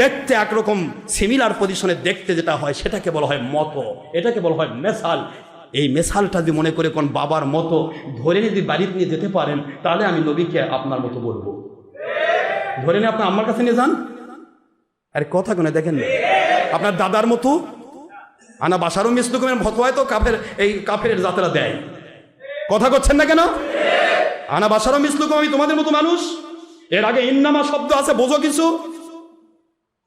দেখতে একরকম সিমিলার পজিশনে দেখতে যেটা হয়, সেটাকে বলা হয় মতো। এটাকে বলা হয় মেসাল এই মেশালটা যদি মনে করে কোন বাবার মতো ধরে যদি বাড়িতে নিয়ে যেতে পারেন, তাহলে আমি নবীকে আপনার মতো বলব। ধরে নিয়ে আপনি আমার কাছে নিয়ে যান। আরে কথা কোনে, দেখেন না। আপনার দাদার মতো? আনা বাসারও মিসলুকুমের ভতোয়ায় তো কাফের, এই কাফের যাত্রা দেয়। কথা করছেন না কেন? আনা বাসারও মিসলুকুম আমি তোমাদের মতো মানুষ? এর আগে ইন্নামা শব্দ আছে, বোঝো কিছু ইন্না কল ইন্নামা ইন্নামা আনা বাসারও মিসলুকুম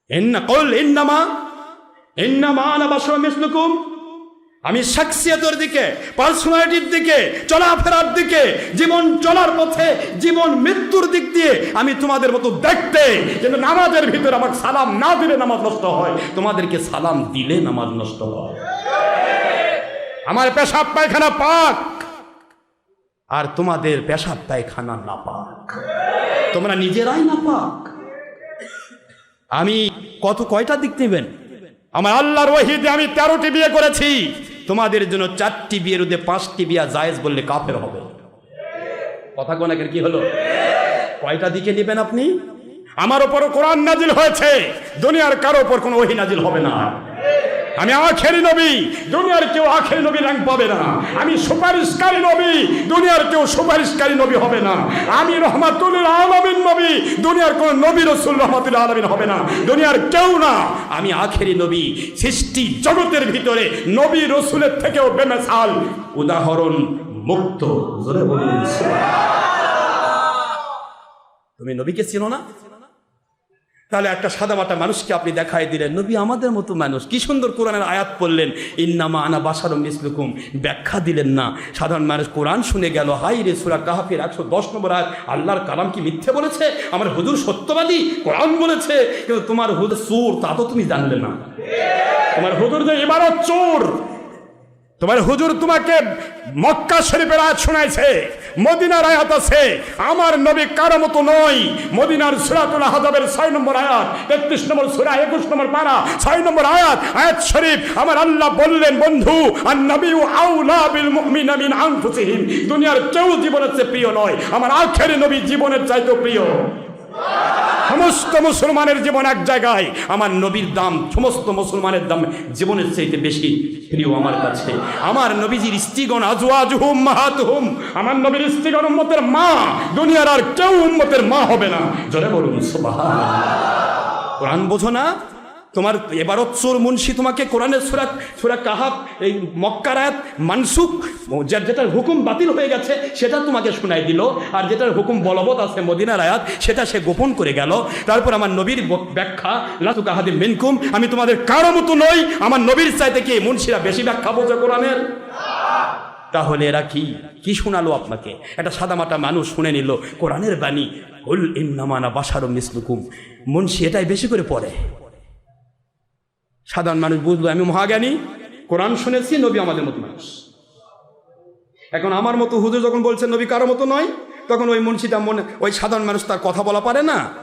আমি শাকসিয়াতের দিকে, পার্সোনালিটির দিকে, চলাফেরার দিকে, জীবন চলার পথে, জীবন মৃত্যুর দিক দিয়ে আমি তোমাদের মতো দেখতে যেন নামাজের ভিতরে আমার সালাম না দিলে নামাজ নষ্ট হয়, তোমাদেরকে সালাম দিলে নামাজ নষ্ট হয়। আমার পেশাব পায়খানা পাক, আর তোমাদের পেশাব পায়খানা না পাক তোমরা নিজেরাই না পাক আমি কত কয়টা দিক নেবেন? আমার আল্লাহর ওহিদে আমি তেরোটি বিয়ে করেছি। তোমাদের জন্য চারটি বিয়ের মধ্যে পাঁচটি বিয়া জায়েজ বললে কাফের হবে। কথা কোনাকের কি হলো? কয়টা দিকে নেবেন আপনি? আমার ওপর কোরআন নাজিল হয়েছে। দুনিয়ার কারও ওপর কোনো ওহি নাজিল হবে না। আমি আখেরি নবী, দুনিয়ার কেউ আখেরি নবী র্যাঙ্ক পাবে না। আমি সুপারিশকারী নবী, দুনিয়ার কেউ সুপারিশকারী নবী হবে না। আমি রহমাতুল্লাহ আলমিন নবী, দুনিয়ার কোন নবী রসুল রহমাতুল্লাহ আলমিন হবে না। দুনিয়ার কেউ না। আমি আখেরি নবী, সৃষ্টি জগতের ভিতরে নবী রসুলের থেকেও বেমেসাল উদাহরণ মুক্ত। জোরে বলুন তুমি নবীকে চিনো না? তাহলে একটা সাদামাটা মানুষকে আপনি দেখাই দিলেন। নবী আমাদের মতো মানুষ। কি সুন্দর কোরআনের আয়াত পড়লেন। ইন্নামা আনা বাসারম মিসলুকুম। ব্যাখ্যা দিলেন না। সাধারণ মানুষ কোরআন শুনে গেল হাই রে সুরা কাহাফির একশো দশ নম্বর আয়াত। আল্লাহর কালাম কি মিথ্যে বলেছে? আমার হুজুর সত্যবাদী, কোরআন বলেছে। কিন্তু তোমার হুজুর চোর, তা তো তুমি জানলে না। তোমার হুজুর যে এবারও চোর তোমার হুজুর তোমাকে মক্কা শরীফের আয়াত শোনাইছে, মদিনার আয়াত আছে। আমার নবী কারও মতো নয়। মদিনার সুরাতুল আহজাবের ছয় নম্বর আয়াত তেত্রিশ নম্বর সুরা, একুশ নম্বর পারা, ছয় নম্বর আয়াত আয়াত শরীফ। আমার আল্লাহ বললেন, বন্ধু আর নবী আউলা বিল মুমিনা মিন আনফুসিহিম। দুনিয়ার কেউ জীবনের চেয়ে প্রিয় নয়। আমার আখেরি নবী জীবনের চাইতেও প্রিয়। সমস্ত মুসলমানের জীবন এক জায়গায়। আমার নবীর দাম, সমস্ত মুসলমানের দাম জীবনের চাইতে বেশি প্রিয় আমার কাছে। আমার নবীজির স্ত্রীগণ আজওয়াজ হুম মাহাত হুম আমার নবীর স্ত্রীগণ উম্মতের মা। দুনিয়ার আর কেউ উম্মতের মা হবে না। জলে বলুন, সুবহানাল্লাহ। কোরআন বোঝো না? তোমার এবারত চোর মুন্সি তোমাকে কোরআনের সুরা সুরা কাহাব এই মক্কার আয়াত মানসুক যার যেটার হুকুম বাতিল হয়ে গেছে, সেটা তোমাকে শোনাই দিল। আর যেটার হুকুম বলবৎ আছে মদিনার আয়াত, সেটা সে গোপন করে গেল। তারপর আমার নবীর ব্যাখ্যা, লাতু কাহাদি মিনকুম, আমি তোমাদের কারও মতো নই, আমার নবীর চাইতে কি মুন্সিরা বেশি ব্যাখ্যা বোঝে কোরআনের? তাহলে এরা কি? কি শোনালো আপনাকে? একটা সাদামাটা মানুষ শুনে নিল, কোরআনের বাণী হুল ইন্নামানা বাসারম মিসলুকুম। মুন্সি এটাই বেশি করে পড়ে। সাধারণ মানুষ বুঝলো, আমি মহাজ্ঞানী, কোরআন শুনেছি, নবী আমাদের মতো মানুষ। এখন আমার মতো হুজুর যখন বলছেন নবী কারও মতো নয়? তখন ওই মুন্সিটা মনে, ওই সাধারণ মানুষ তার কথা বলা পারে না।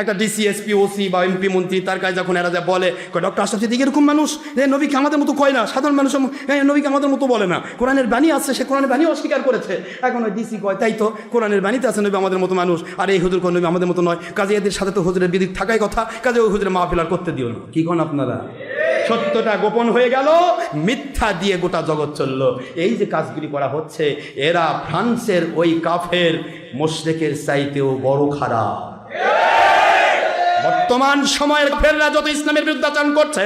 একটা ডিসি এসপি ওসি বা এমপি মন্ত্রী, তার কাছে যখন এরা যা বলে ডক্টর আশরাফ সিদ্দিক এরকম মানুষ? এ, নবীকে আমাদের মতো কয় না? সাধারণ মানুষ হ্যাঁ নবীকে আমাদের মতো বলে না। কোরআনের বাণী আছে, সে কোরআনের বাণী অস্বীকার করেছে। এখন ওই ডিসি কয়, তাই তো, কোরআনের বাণীতে আছে, নবী আমাদের মতো মানুষ। আর এই হুজুর কোন নবী আমাদের মতো নয়। কাজে এদের সাথে তো হুজুরের বিদিক থাকাই কথা, কাজে ওই হুজুরের মাহফিল আর করতে দিও না। কি কোন আপনারা? সত্যটা গোপন হয়ে গেল, মিথ্যা দিয়ে গোটা জগৎ চলল। এই যে কাজগুলি করা হচ্ছে, এরা ফ্রান্সের ওই কাফের, মোশরেকের চাইতেও বড় খারাপ। বর্তমান সময়ের ফেররা যত ইসলামের বিরুদ্ধাচরণ করছে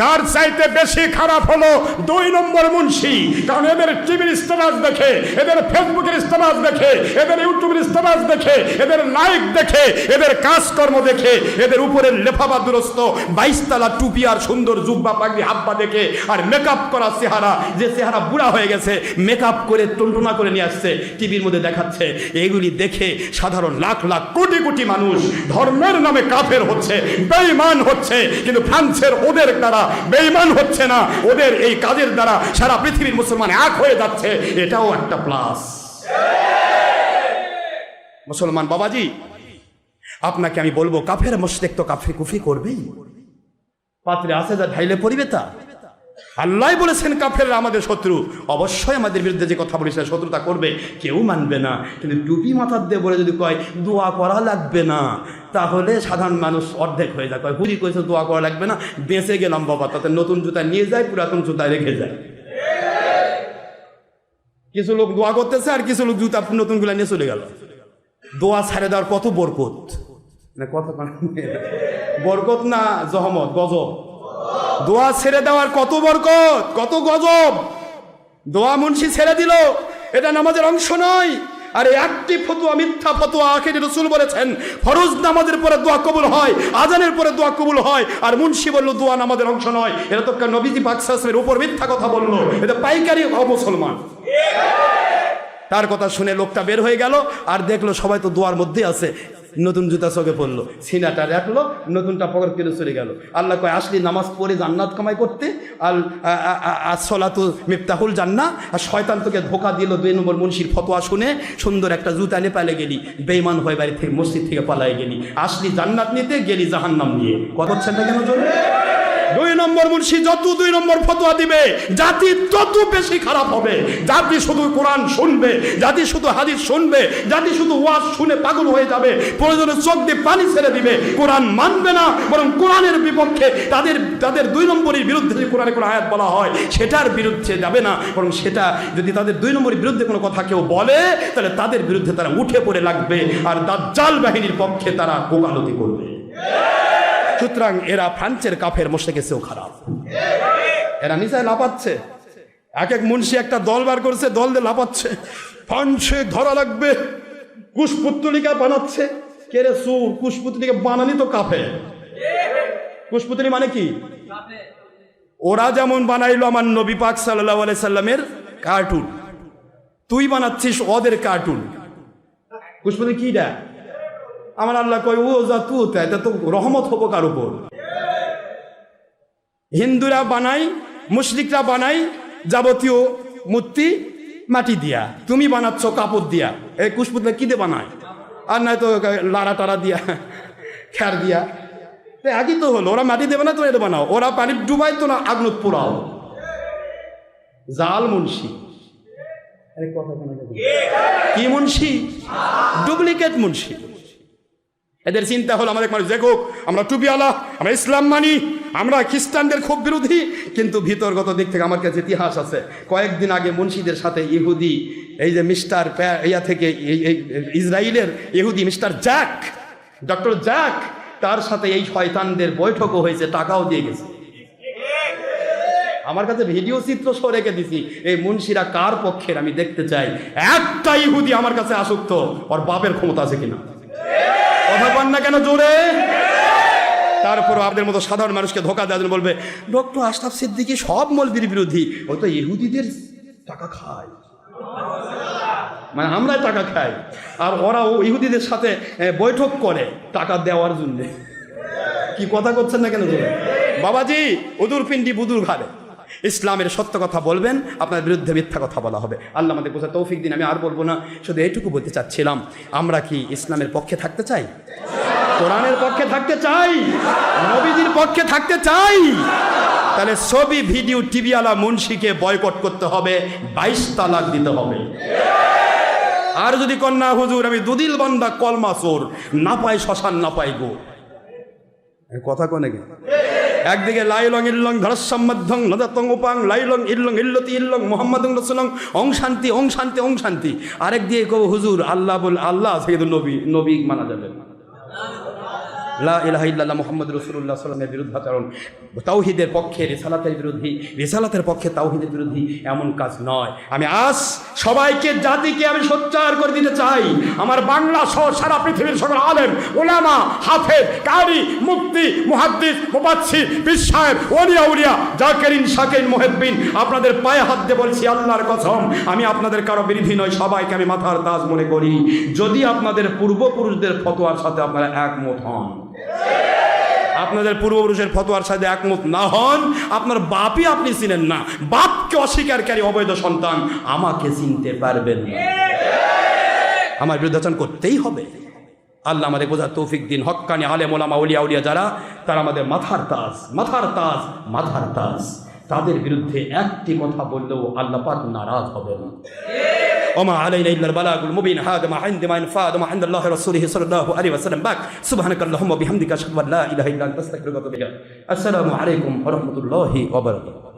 তার চাইতে বেশি খারাপ হলো দুই নম্বর মুন্সি। কারণ এদের টিভির স্ট্যাটাস দেখে, এদের ফেসবুকের স্ট্যাটাস দেখে, এদের ইউটিউবের স্ট্যাটাস দেখে, এদের লাইক দেখে, এদের কাজকর্ম দেখে, এদের উপরের লেফাবা দুরস্ত বাইশতলা টুপি আর সুন্দর জুব্বা পাগড়ি হাব্বা দেখে আর মেকআপ করা চেহারা, যে চেহারা বুড়া হয়ে গেছে মেকআপ করে টুনটুনা করে নিয়ে আসছে, টিভির মধ্যে দেখাচ্ছে। এগুলি দেখে সাধারণ লাখ লাখ কোটি কোটি মানুষ ধর্মের নামে কাফের হচ্ছে, বেঈমান হচ্ছে, কিন্তু ফ্রান্সের ওদের দ্বারা বেঈমান হচ্ছে না। ওদের এই কাজের দ্বারা সারা পৃথিবীর মুসলমান এক হয়ে যাচ্ছে। এটাও একটা প্লাস মুসলমান বাবাজি, আপনাকে আমি বলব, কাফের মুশরিক তো কাফে কুফি করবেই। পাত্রে আসে যা ঢাইলে পরিবে তা। আল্লাহ বলেছেন, কাফেররা আমাদের শত্রু। অবশ্যই আমাদের বিরুদ্ধে যে কথা বলেছে, শত্রুতা করবে, কেউ মানবে না। কিন্তু টুপি মাথার দিয়ে বলে যদি কয়, দোয়া করা লাগবে না, তাহলে সাধারণ মানুষ অর্ধেক হয়ে যায়। কয় হুরি কয়েছে দোয়া করা লাগবে না? বেঁচে গেলাম বাবা, তাতে নতুন জুতা নিয়ে যায়, পুরাতন জুতা রেখে যায়। কিছু লোক দোয়া করতেছে আর কিছু লোক জুতা নতুনগুলো নিয়ে চলে গেল। দোয়া ছাড়ে দেওয়ার কত বরকত? না কত বরকত না জহমত, গজব? দোয়া ছেড়ে দেওয়ার কত বরকত, কত গজব। দোয়া মুন্সি ছেড়ে দিল, এটা নামাজের অংশ নয়। আর একটি ফতুয়া, মিথ্যা ফতুয়া আখের রসুল বলেছেন, ফরজ নামাজের পরে দোয়া কবুল হয়, আজানের পরে দোয়া কবুল হয়, আর মুন্সি বলল, দোয়া নামাজের অংশ নয়। এটা তো নবীজি পাকসাসের উপর মিথ্যা কথা বলল। এটা পাইকারি মুসলমান তার কথা শুনে লোকটা বের হয়ে গেল, আর দেখল সবাই তো দোয়ার মধ্যে আছে। নতুন জুতা চোখে পড়ল, সিনাটা রাখল, নতুনটা পকেট কেটে চলে গেল। আল্লাহ কয়, আসলি নামাজ পড়ে জান্নাত কামাই করতে আর আল তো মিফতাহুল জান্না আর শয়তান তোকে ধোকা দিল দুই নম্বর মুন্সির ফতোয়া শুনে, সুন্দর একটা জুতা নিয়ে পালে গেলি বেইমান হয়ে বাড়ি থেকে মসজিদ থেকে পালাই গেলি। আসলি জান্নাত নিতে গেলি জাহান্নাম নিয়ে। কত হচ্ছেন না কেন চলে দুই নম্বর মুন্সি যত দুই নম্বর ফতোয়া দিবে, জাতি তত বেশি খারাপ হবে। জাতি শুধু কোরআন শুনবে, জাতি শুধু হাদিস শুনবে, জাতি শুধু ওয়াজ শুনে পাগল হয়ে যাবে, প্রয়োজনে চোখ দিয়ে পানি ছেড়ে দিবে। কোরআন মানবে না, বরং কোরআনের বিপক্ষে তাদের তাদের দুই নম্বরের বিরুদ্ধে যে কোরআনে কোনো আয়াত বলা হয়, সেটার বিরুদ্ধে যাবে না, বরং সেটা যদি তাদের দুই নম্বরের বিরুদ্ধে কোনো কথা কেউ বলে, তাহলে তাদের বিরুদ্ধে তারা উঠে পড়ে লাগবে, আর দাজ্জাল বাহিনীর পক্ষে তারা কোকালতি করবে। সুতরাং এরা ফ্রান্সের কাফের মোশেকে সেও খারাপ। এরা নিচায় লাপাচ্ছে এক এক মুন্সি একটা দল বার করছে, দল দিয়ে লাপাচ্ছে ফ্রান্সে ধরা লাগবে, কুশপুত্তলিকা বানাচ্ছে। কে রে সুর, কুশপুত্তলিকা বানানি তো কাফে কুশপুত্তলি মানে কি? ওরা যেমন বানাইলো আমার নবী পাক সাল্লাহ সাল্লামের কার্টুন তুই বানাচ্ছিস ওদের কার্টুন কুশপুত্তলি কিটা আমার আল্লাহ কয় ও যা তু এটা তো রহমত হব কার উপর? হিন্দুরা বানাই মুশরিকরা বানাই যাবতীয় মূর্তি মাটি দিয়া। তুমি বানাচ্ছ কাপড় দিয়া। এই কুশপুতলা কি দিয়ে বানায়? আর নয় তো লাড়া টাড়া দিয়া খ্যার দিয়া। তো একই তো হলো ওরা মাটি দেবে না তো এটা বানাও। ওরা পানি ডুবাই তো না আগুনত পোড়াও। জাল মুন্সি? কি মুন্সি? ডুপ্লিকেট মুন্সি। এদের চিন্তা হলো আমাদের মানুষ, দেখুক, আমরা টুপিওয়ালা আমরা ইসলাম মানি, আমরা খ্রিস্টানদের খুব বিরোধী, কিন্তু ভিতরগত দিক থেকে আমার কাছে ইতিহাস আছে। কয়েকদিন আগে মুন্সিদের সাথে ইহুদি, এই যে মিস্টার ইয়া থেকে ইসরায়েলের ইহুদি মিস্টার জ্যাক, ডক্টর জ্যাক, তার সাথে এই শয়তানদের বৈঠকও হয়েছে, টাকাও দিয়ে গেছে। আমার কাছে ভিডিও চিত্র সহ রেখে দিছি, এই মুন্সিরা কার পক্ষের আমি দেখতে চাই? একটা ইহুদি আমার কাছে আসুক তো ওর বাপের ক্ষমতা আছে কিনা? কথা পান না কেন জোরে? তারপর আপনাদের মতো সাধারণ মানুষকে ধোকা দেওয়ার জন্য বলবে, ডক্টর আশরাফ সিদ্দিকি সব মলবির বিরোধী। ও তো ইহুদিদের টাকা খায়। মানে আমরা টাকা খাই। আর ওরা ও ইহুদিদের সাথে বৈঠক করে টাকা দেওয়ার জন্য। কি কথা করছেন না কেন বাবাজি উদুর পিন্ডি বুদুর ঘাড়ে ইসলামের সত্য কথা বলবেন, আপনার বিরুদ্ধে মিথ্যা কথা বলা হবে। আল্লাহ আমাদের বোঝা তৌফিক দিন, আমি আর বলব না, শুধু এইটুকু বলতে চাচ্ছিলাম, আমরা কি ইসলামের পক্ষে থাকতে চাই? কোরআনের পক্ষে থাকতে চাই? নবীজির পক্ষে থাকতে চাই? তাহলে ছবি, ভিডিও, টিভিওয়ালা মুন্সিকে বয়কট করতে হবে, বাইশ তালাক দিতে হবে। আর যদি কন্যা, হুজুর, আমি দুদিল বান্দা, কলমা চোর, না পাই শ্মশান, না পাই গো। কথা কনে গে একদিকে লাইলং ইল্লং মধ্যং নদাতং উপাং, লাইলং ইল্লং ইল্লতি ইল্লং মোহাম্মদং রসুলং অং শান্তি, ওং শান্তি ওং শান্তি। আরেক দিয়ে কব হুজুর, আল্লাহ বল, আল্লাহ কিন্তু নবী নবী মানা যাবে। না লা ইলাহা ইল্লাল্লাহ মুহাম্মদ রাসূলুল্লাহ সাল্লামের বিরুদ্ধাচরণ তাওহীদের পক্ষে রিসালাতের বিরোধী, রিসালাতের পক্ষে তাওহীদের বিরোধী এমন কাজ নয়। আমি আজ সবাইকে, জাতিকে আমি সোচ্চার করে দিতে চাই। আমার বাংলা সহ সারা পৃথিবীর সকল আলেম ওলামা হাফেজ, কারি মুক্তি মুহাদ্দিস মুবাচ্ছির পীর সাহেব ওলিয়া উলিয়া জাকেরিন শাকিন মুহিব্বিন, আপনাদের পায়ে হাত দিয়ে বলছি আল্লাহর কসম, আমি আপনাদের কারও বিরোধী নয় সবাইকে আমি মাথার তাজ মনে করি। যদি আপনাদের পূর্বপুরুষদের ফতোয়ার সাথে আপনারা একমত হন। আপনাদের পূর্বপুরুষের ফতোয়ার সাথে একমত না হন, আপনার বাপই আপনি চিনেন না। বাপকে অস্বীকারী অবৈধ সন্তান আমাকে চিনতে পারবেন না। আমার বিরুদ্ধাচরণ করতেই হবে। আল্লাহ আমাদের বোঝার তৌফিক দিন। হক্কানি আলে মোলামা উলিয়া উলিয়া যারা, তারা আমাদের মাথার তাজ মাথার তাজ মাথার তাজ। তাদের বিরুদ্ধে একটি কথা বললেও আল্লাহ পাক নারাজ হবেন ওমা আলাইনা ইল্লাল বালাগুল মুবিন হাদা মা ইনদা মা ইনফাদ মা ইনদা আল্লাহ রাসূলিহি সাল্লাল্লাহু আলাইহি ওয়াসাল্লাম বাক সুবহানাকা আল্লাহুম্মা বিহামদিকা আশহাদু আল্লা ইলাহা ইল্লা আনতা আস্তাগফিরুকা ওয়া আতুবু ইলাইক আসসালামু আলাইকুম ওয়া রাহমাতুল্লাহি ওয়া বারাকাতুহু